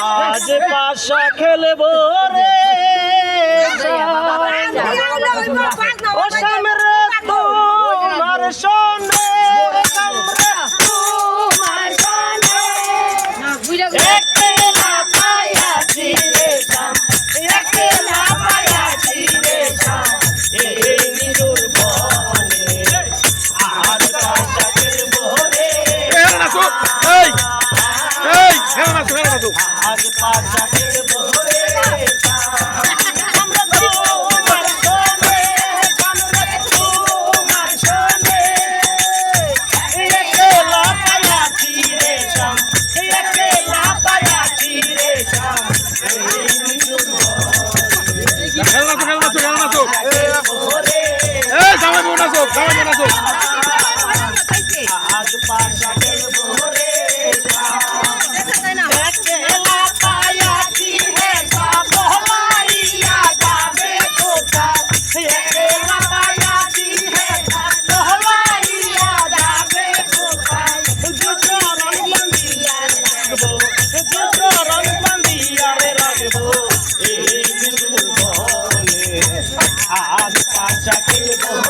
আজ পাশা খেলব রে। মেলা নাচো মেলা নাচো আজ পাঁচাতের বহরে খেলনা তো খেলনা তো খেলনা তো এ জামাই বোন আসো জামাই বোন আসো এই জীবনে আজ আশা করব